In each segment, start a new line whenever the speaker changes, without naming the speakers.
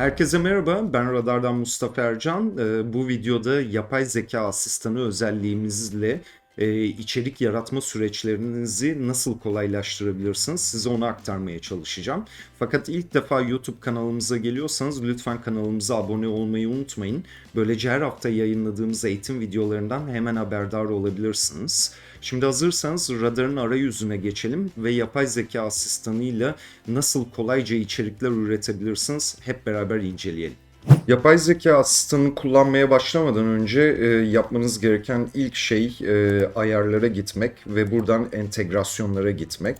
Herkese merhaba, ben Radar'dan Mustafa Ercan. Ee, Bu videoda yapay zeka asistanı özelliğimizle e, içerik yaratma süreçlerinizi nasıl kolaylaştırabilirsiniz size onu aktarmaya çalışacağım. Fakat ilk defa YouTube kanalımıza geliyorsanız lütfen kanalımıza abone olmayı unutmayın. Böylece her hafta yayınladığımız eğitim videolarından hemen haberdar olabilirsiniz. Şimdi hazırsanız radarın arayüzüne geçelim ve yapay zeka asistanıyla nasıl kolayca içerikler üretebilirsiniz hep beraber inceleyelim. Yapay zeka asistanını kullanmaya başlamadan önce e, yapmanız gereken ilk şey e, ayarlara gitmek ve buradan entegrasyonlara gitmek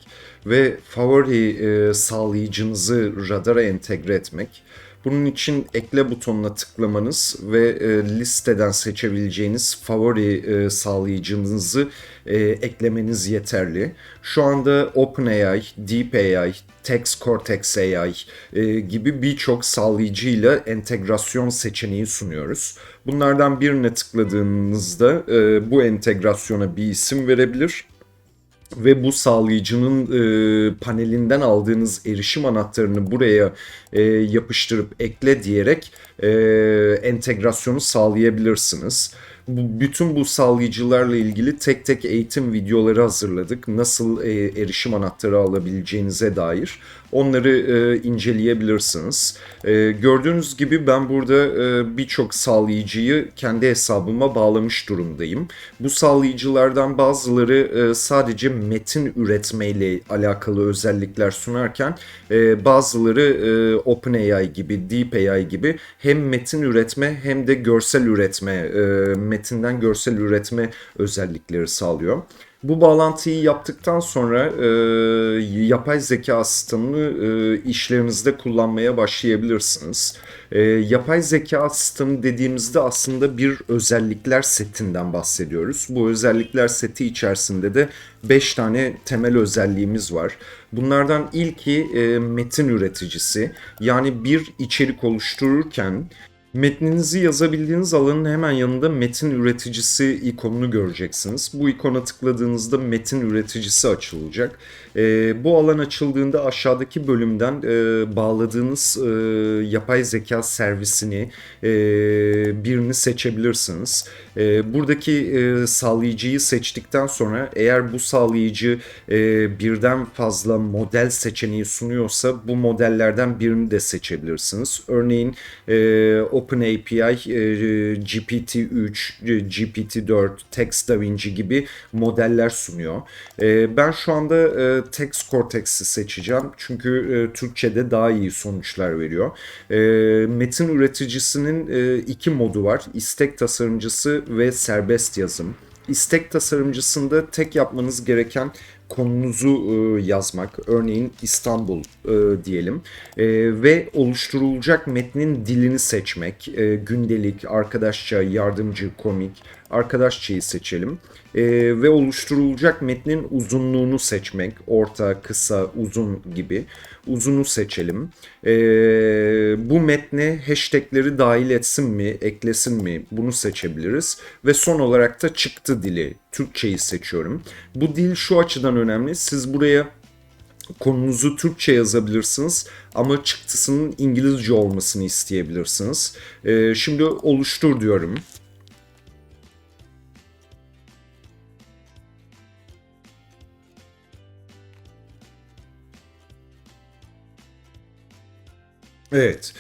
ve favori e, sağlayıcınızı radara entegre etmek. Bunun için ekle butonuna tıklamanız ve e, listeden seçebileceğiniz favori e, sağlayıcınızı e, eklemeniz yeterli. Şu anda OpenAI, DeepAI, Text Cortex AI e, gibi birçok sağlayıcıyla entegrasyon seçeneği sunuyoruz. Bunlardan birine tıkladığınızda e, bu entegrasyona bir isim verebilir ve bu sağlayıcının e, panelinden aldığınız erişim anahtarını buraya e, yapıştırıp ekle diyerek e, entegrasyonu sağlayabilirsiniz. Bütün bu sağlayıcılarla ilgili tek tek eğitim videoları hazırladık. Nasıl e, erişim anahtarı alabileceğinize dair. Onları e, inceleyebilirsiniz. E, gördüğünüz gibi ben burada e, birçok sağlayıcıyı kendi hesabıma bağlamış durumdayım. Bu sağlayıcılardan bazıları e, sadece metin üretmeyle alakalı özellikler sunarken e, bazıları e, OpenAI gibi, DeepAI gibi hem metin üretme hem de görsel üretme, e, metinden görsel üretme özellikleri sağlıyor. Bu bağlantıyı yaptıktan sonra e, yapay zeka asistanını e, işlerinizde kullanmaya başlayabilirsiniz. E, yapay zeka asistanı dediğimizde aslında bir özellikler setinden bahsediyoruz. Bu özellikler seti içerisinde de 5 tane temel özelliğimiz var. Bunlardan ilki e, metin üreticisi. Yani bir içerik oluştururken Metninizi yazabildiğiniz alanın hemen yanında metin üreticisi ikonunu göreceksiniz. Bu ikona tıkladığınızda metin üreticisi açılacak. E, bu alan açıldığında aşağıdaki bölümden e, bağladığınız e, yapay zeka servisini e, birini seçebilirsiniz. E, buradaki e, sağlayıcıyı seçtikten sonra eğer bu sağlayıcı e, birden fazla model seçeneği sunuyorsa bu modellerden birini de seçebilirsiniz. Örneğin e, OpenAPI, e, GPT-3, GPT-4, TextDaVinci gibi modeller sunuyor. E, ben şu anda e, Text Cortex'i seçeceğim çünkü e, Türkçe'de daha iyi sonuçlar veriyor. E, metin üreticisinin e, iki modu var. İstek tasarımcısı ve serbest yazım. İstek tasarımcısında tek yapmanız gereken konunuzu e, yazmak. Örneğin İstanbul e, diyelim. E, ve oluşturulacak metnin dilini seçmek. Gündelik, arkadaşça, yardımcı, komik. Arkadaşçayı seçelim. E, ve oluşturulacak metnin uzunluğunu seçmek. Orta, kısa, uzun gibi. Uzunu seçelim. E, bu metne hashtagleri dahil etsin mi, eklesin mi bunu seçebiliriz. Ve son olarak da çıktı dili. Türkçeyi seçiyorum. Bu dil şu açıdan önemli. Siz buraya konunuzu Türkçe yazabilirsiniz ama çıktısının İngilizce olmasını isteyebilirsiniz. Ee, şimdi oluştur diyorum. Evet.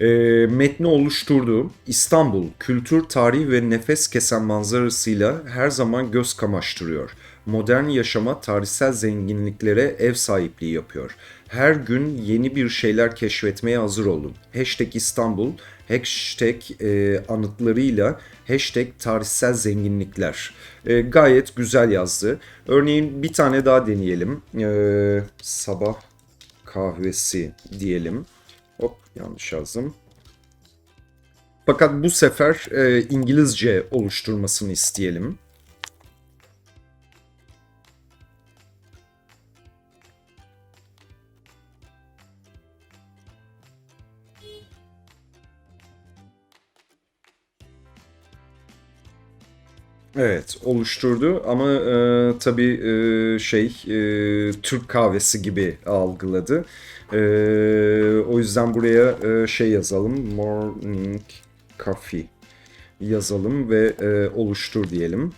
E, metni oluşturduğum İstanbul kültür, tarih ve nefes kesen manzarasıyla her zaman göz kamaştırıyor. Modern yaşama, tarihsel zenginliklere ev sahipliği yapıyor. Her gün yeni bir şeyler keşfetmeye hazır olun. Hashtag İstanbul, hashtag e, anıtlarıyla hashtag tarihsel zenginlikler. E, gayet güzel yazdı. Örneğin bir tane daha deneyelim. E, sabah kahvesi diyelim. Hop yanlış yazdım. Fakat bu sefer e, İngilizce oluşturmasını isteyelim. Evet, oluşturdu ama e, tabii e, şey e, Türk kahvesi gibi algıladı. E, o yüzden buraya e, şey yazalım, morning coffee yazalım ve e, oluştur diyelim.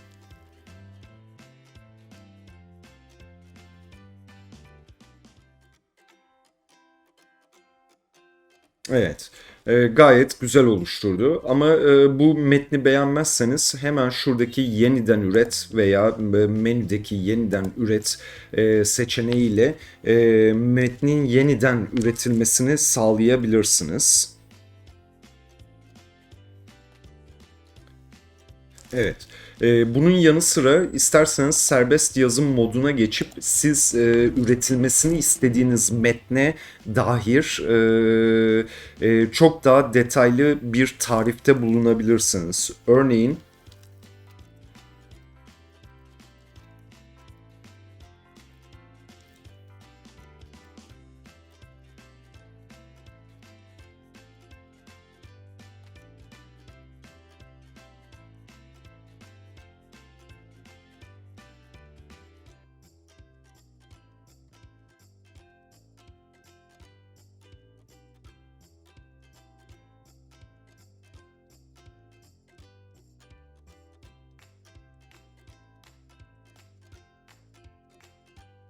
Evet. E, gayet güzel oluşturdu. Ama e, bu metni beğenmezseniz hemen şuradaki yeniden üret veya e, menüdeki yeniden üret e, seçeneğiyle e, metnin yeniden üretilmesini sağlayabilirsiniz. Evet. Ee, bunun yanı sıra isterseniz serbest yazım moduna geçip siz e, üretilmesini istediğiniz metne dair e, e, çok daha detaylı bir tarifte bulunabilirsiniz. Örneğin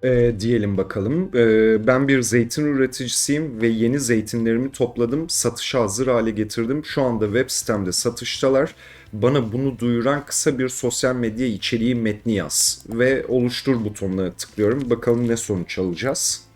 e, diyelim bakalım. E, ben bir zeytin üreticisiyim ve yeni zeytinlerimi topladım, satışa hazır hale getirdim. Şu anda web sitemde satıştalar. Bana bunu duyuran kısa bir sosyal medya içeriği metni yaz ve oluştur butonuna tıklıyorum. Bakalım ne sonuç alacağız.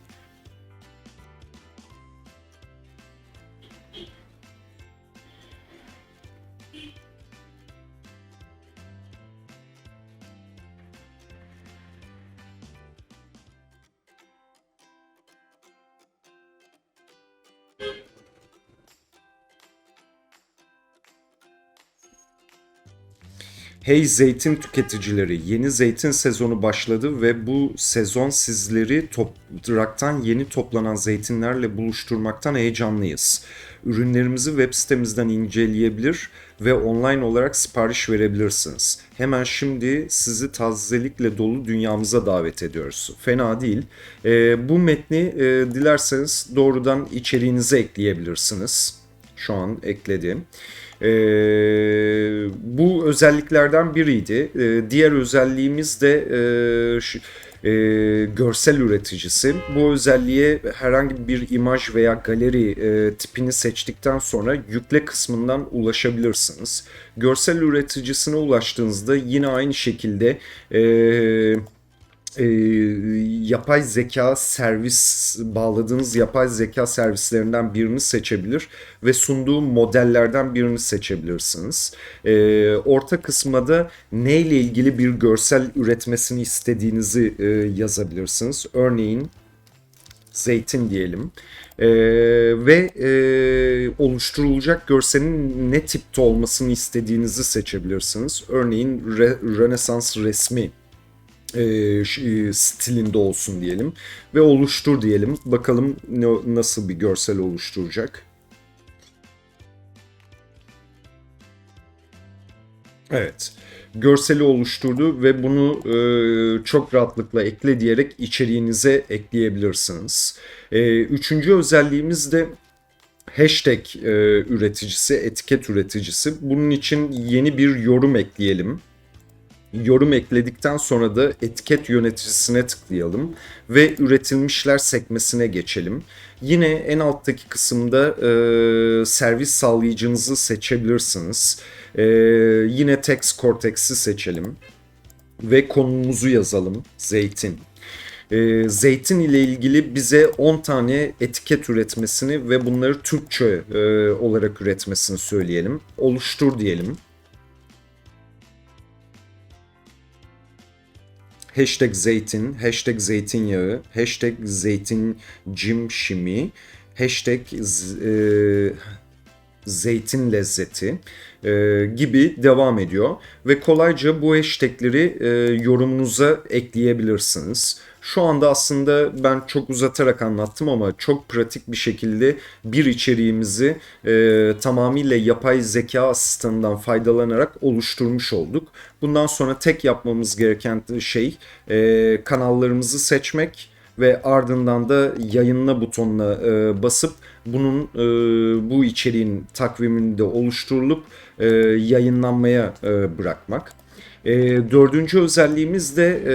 Hey zeytin tüketicileri, yeni zeytin sezonu başladı ve bu sezon sizleri topraktan yeni toplanan zeytinlerle buluşturmaktan heyecanlıyız. Ürünlerimizi web sitemizden inceleyebilir ve online olarak sipariş verebilirsiniz. Hemen şimdi sizi tazelikle dolu dünyamıza davet ediyoruz. Fena değil. E, bu metni e, dilerseniz doğrudan içeriğinize ekleyebilirsiniz. Şu an ekledim. E, bu özelliklerden biriydi. E, diğer özelliğimiz de e, şu, e, görsel üreticisi. Bu özelliğe herhangi bir imaj veya galeri e, tipini seçtikten sonra yükle kısmından ulaşabilirsiniz. Görsel üreticisine ulaştığınızda yine aynı şekilde e, e, yapay zeka servis bağladığınız yapay zeka servislerinden birini seçebilir ve sunduğu modellerden birini seçebilirsiniz. E, orta kısma da neyle ilgili bir görsel üretmesini istediğinizi e, yazabilirsiniz. Örneğin zeytin diyelim. Ee, ve e, oluşturulacak görselin ne tipte olmasını istediğinizi seçebilirsiniz. Örneğin re, Rönesans resmi e, e, stilinde olsun diyelim ve oluştur diyelim. Bakalım ne, nasıl bir görsel oluşturacak. Evet. Görseli oluşturdu ve bunu e, çok rahatlıkla ekle diyerek içeriğinize ekleyebilirsiniz. E, üçüncü özelliğimiz de hashtag e, üreticisi, etiket üreticisi. Bunun için yeni bir yorum ekleyelim yorum ekledikten sonra da etiket yöneticisine tıklayalım ve üretilmişler sekmesine geçelim. Yine en alttaki kısımda e, servis sağlayıcınızı seçebilirsiniz. E, yine Text Cortex'i seçelim ve konumuzu yazalım. Zeytin. E, zeytin ile ilgili bize 10 tane etiket üretmesini ve bunları Türkçe e, olarak üretmesini söyleyelim. Oluştur diyelim. Hashtag zeytin, hashtag zeytinyağı, hashtag zeytincim şimi, hashtag e, zeytin lezzeti e, gibi devam ediyor. Ve kolayca bu hashtagleri e, yorumunuza ekleyebilirsiniz. Şu anda aslında ben çok uzatarak anlattım ama çok pratik bir şekilde bir içeriğimizi e, tamamıyla yapay zeka asistanından faydalanarak oluşturmuş olduk. Bundan sonra tek yapmamız gereken şey e, kanallarımızı seçmek ve ardından da yayınla butonuna e, basıp bunun e, bu içeriğin takvimini de oluşturulup e, yayınlanmaya e, bırakmak. E, dördüncü özelliğimiz de e,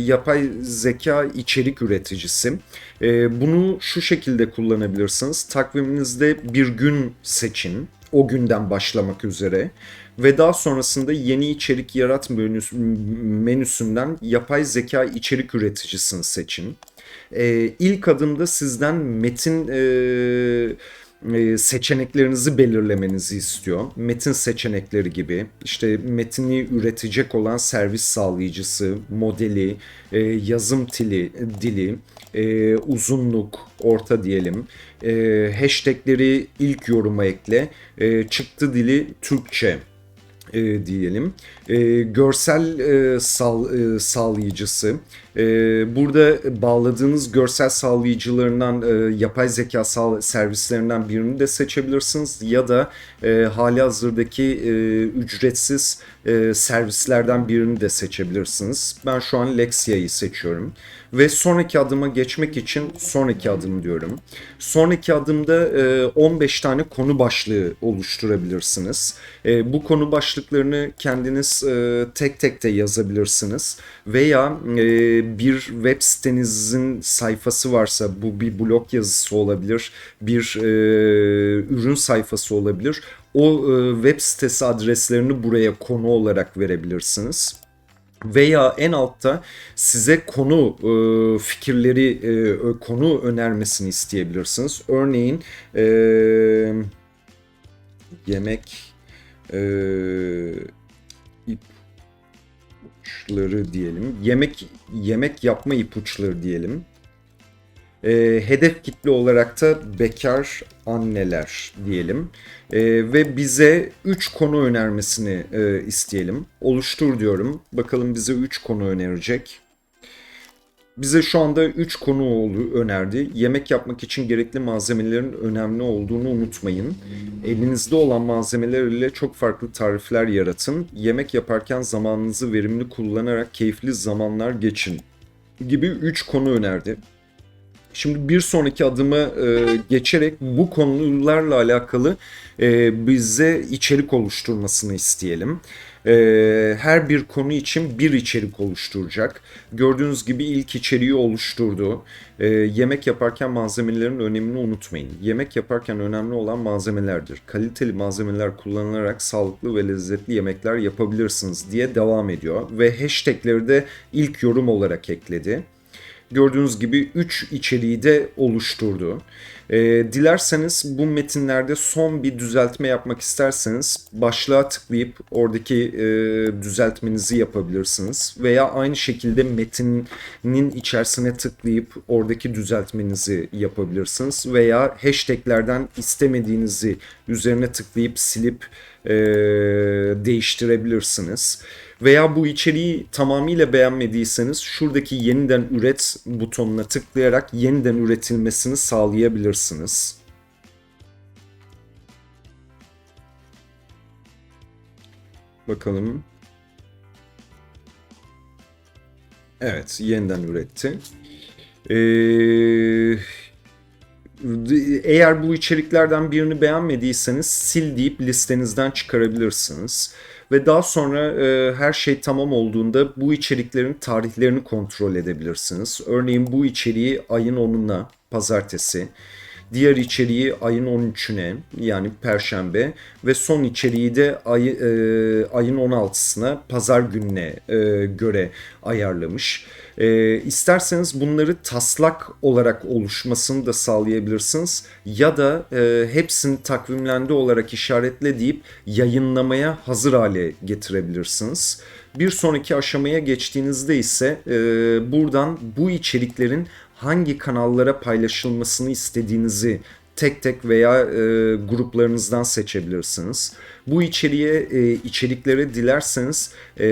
yapay zeka içerik üreticisi. E, bunu şu şekilde kullanabilirsiniz. Takviminizde bir gün seçin. O günden başlamak üzere ve daha sonrasında yeni içerik yarat menüs- menüsünden yapay zeka içerik üreticisini seçin. Ee, ilk adımda sizden metin e, e, seçeneklerinizi belirlemenizi istiyor. Metin seçenekleri gibi. İşte metini üretecek olan servis sağlayıcısı, modeli, e, yazım dili, dili, e, uzunluk, orta diyelim, e, hashtagleri ilk yoruma ekle, e, çıktı dili Türkçe e, diyelim. E, görsel e, sal, e, sağlayıcısı. E, burada bağladığınız görsel sağlayıcılarından e, yapay zeka sağ, servislerinden birini de seçebilirsiniz ya da e, hali hazırdaki e, ücretsiz e, servislerden birini de seçebilirsiniz. Ben şu an Lexia'yı seçiyorum ve sonraki adıma geçmek için sonraki adım diyorum. Sonraki adımda e, 15 tane konu başlığı oluşturabilirsiniz. E, bu konu başlıklarını kendiniz e, tek tek de yazabilirsiniz veya e, bir web sitenizin sayfası varsa bu bir blog yazısı olabilir, bir e, ürün sayfası olabilir. O e, web sitesi adreslerini buraya konu olarak verebilirsiniz veya en altta size konu e, fikirleri, e, konu önermesini isteyebilirsiniz. Örneğin e, yemek e, ipuçları diyelim. Yemek yemek yapma ipuçları diyelim. E, hedef kitle olarak da bekar anneler diyelim. E, ve bize 3 konu önermesini e, isteyelim. Oluştur diyorum. Bakalım bize 3 konu önerecek. Bize şu anda 3 konu önerdi. Yemek yapmak için gerekli malzemelerin önemli olduğunu unutmayın. Elinizde olan malzemeler ile çok farklı tarifler yaratın. Yemek yaparken zamanınızı verimli kullanarak keyifli zamanlar geçin gibi 3 konu önerdi. Şimdi bir sonraki adıma e, geçerek bu konularla alakalı e, bize içerik oluşturmasını isteyelim. E, her bir konu için bir içerik oluşturacak. Gördüğünüz gibi ilk içeriği oluşturdu. E, yemek yaparken malzemelerin önemini unutmayın. Yemek yaparken önemli olan malzemelerdir. Kaliteli malzemeler kullanarak sağlıklı ve lezzetli yemekler yapabilirsiniz diye devam ediyor. Ve hashtagleri de ilk yorum olarak ekledi gördüğünüz gibi 3 içeriği de oluşturdu. E, dilerseniz bu metinlerde son bir düzeltme yapmak isterseniz başlığa tıklayıp oradaki e, düzeltmenizi yapabilirsiniz. Veya aynı şekilde metinin içerisine tıklayıp oradaki düzeltmenizi yapabilirsiniz. Veya hashtaglerden istemediğinizi üzerine tıklayıp silip e, değiştirebilirsiniz. Veya bu içeriği tamamıyla beğenmediyseniz şuradaki yeniden üret butonuna tıklayarak yeniden üretilmesini sağlayabilirsiniz. Bakalım. Evet, yeniden üretti. Ee, eğer bu içeriklerden birini beğenmediyseniz sil deyip listenizden çıkarabilirsiniz. Ve daha sonra e, her şey tamam olduğunda bu içeriklerin tarihlerini kontrol edebilirsiniz. Örneğin bu içeriği ayın 10'una pazartesi, diğer içeriği ayın 13'üne yani perşembe ve son içeriği de ay, e, ayın 16'sına pazar gününe e, göre ayarlamış. E, isterseniz bunları taslak olarak oluşmasını da sağlayabilirsiniz ya da e, hepsini takvimlendi olarak işaretle deyip yayınlamaya hazır hale getirebilirsiniz. Bir sonraki aşamaya geçtiğinizde ise e, buradan bu içeriklerin hangi kanallara paylaşılmasını istediğinizi tek tek veya e, gruplarınızdan seçebilirsiniz. Bu içeriğe e, içeriklere dilerseniz e,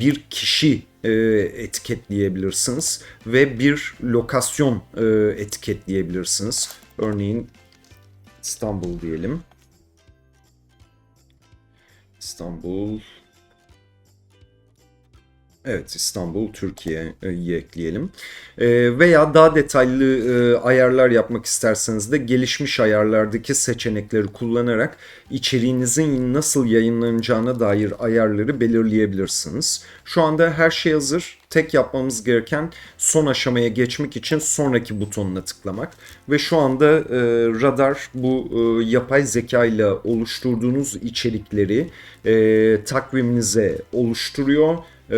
bir kişi e, etiketleyebilirsiniz ve bir lokasyon e, etiketleyebilirsiniz. Örneğin İstanbul diyelim. İstanbul Evet İstanbul Türkiye'yi ekleyelim. Ee, veya daha detaylı e, ayarlar yapmak isterseniz de gelişmiş ayarlardaki seçenekleri kullanarak içeriğinizin nasıl yayınlanacağına dair ayarları belirleyebilirsiniz. Şu anda her şey hazır. Tek yapmamız gereken son aşamaya geçmek için sonraki butonuna tıklamak. Ve şu anda e, radar bu e, yapay zeka ile oluşturduğunuz içerikleri e, takviminize oluşturuyor ee,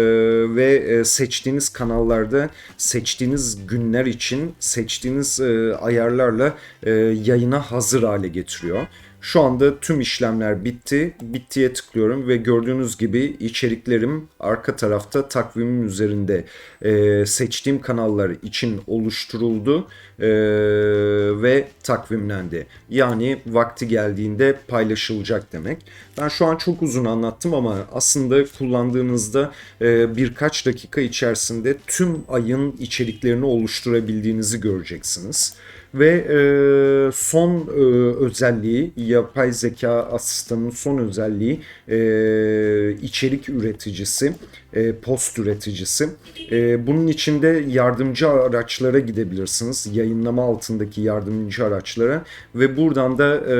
ve e, seçtiğiniz kanallarda seçtiğiniz günler için seçtiğiniz e, ayarlarla e, yayına hazır hale getiriyor. Şu anda tüm işlemler bitti. Bittiye tıklıyorum ve gördüğünüz gibi içeriklerim arka tarafta takvimim üzerinde e, seçtiğim kanallar için oluşturuldu e, ve takvimlendi. Yani vakti geldiğinde paylaşılacak demek. Ben şu an çok uzun anlattım ama aslında kullandığınızda e, birkaç dakika içerisinde tüm ayın içeriklerini oluşturabildiğinizi göreceksiniz. Ve e, son e, özelliği, yapay zeka asistanının son özelliği e, içerik üreticisi, e, post üreticisi. E, bunun içinde yardımcı araçlara gidebilirsiniz. Yayınlama altındaki yardımcı araçlara ve buradan da e,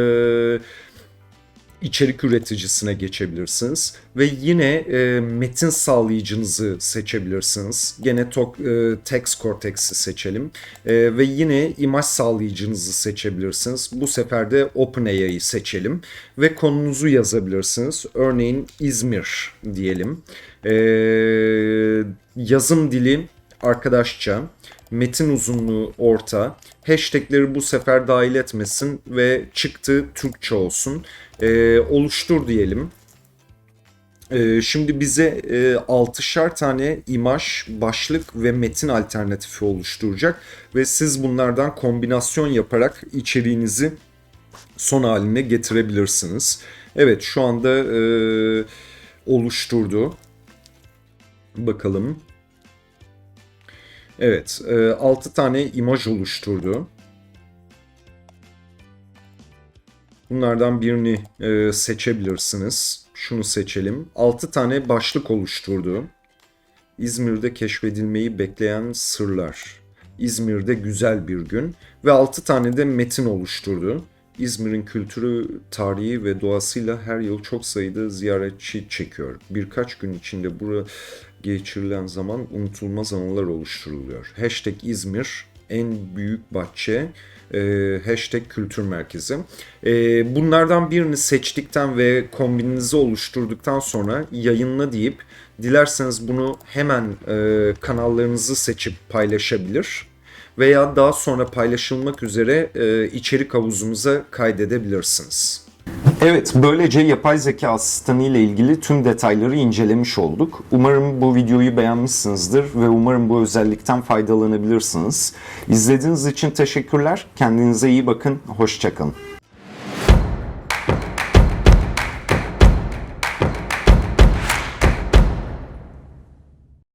içerik üreticisine geçebilirsiniz ve yine e, metin sağlayıcınızı seçebilirsiniz. Gene to- e, Text Cortex'i seçelim E, ve yine imaj sağlayıcınızı seçebilirsiniz. Bu sefer de OpenAI'yi seçelim ve konunuzu yazabilirsiniz. Örneğin İzmir diyelim. E, yazım dili arkadaşça, metin uzunluğu orta, hashtagleri bu sefer dahil etmesin ve çıktı Türkçe olsun. Ee, oluştur diyelim. Ee, şimdi bize e, 6'şar tane imaj, başlık ve metin alternatifi oluşturacak ve siz bunlardan kombinasyon yaparak içeriğinizi son haline getirebilirsiniz. Evet şu anda e, oluşturdu. Bakalım. Evet, e, 6 tane imaj oluşturdu. Bunlardan birini e, seçebilirsiniz. Şunu seçelim. 6 tane başlık oluşturdu. İzmir'de keşfedilmeyi bekleyen sırlar. İzmir'de güzel bir gün ve 6 tane de metin oluşturdu. İzmir'in kültürü, tarihi ve doğasıyla her yıl çok sayıda ziyaretçi çekiyor. Birkaç gün içinde buraya geçirilen zaman unutulmaz anılar oluşturuluyor. Hashtag İzmir, en büyük bahçe, e, hashtag kültür merkezi. E, bunlardan birini seçtikten ve kombininizi oluşturduktan sonra yayınla deyip dilerseniz bunu hemen e, kanallarınızı seçip paylaşabilir veya daha sonra paylaşılmak üzere e, içerik havuzunuza kaydedebilirsiniz. Evet, böylece yapay zeka asistanı ile ilgili tüm detayları incelemiş olduk. Umarım bu videoyu beğenmişsinizdir ve umarım bu özellikten faydalanabilirsiniz. İzlediğiniz için teşekkürler. Kendinize iyi bakın. Hoşçakalın.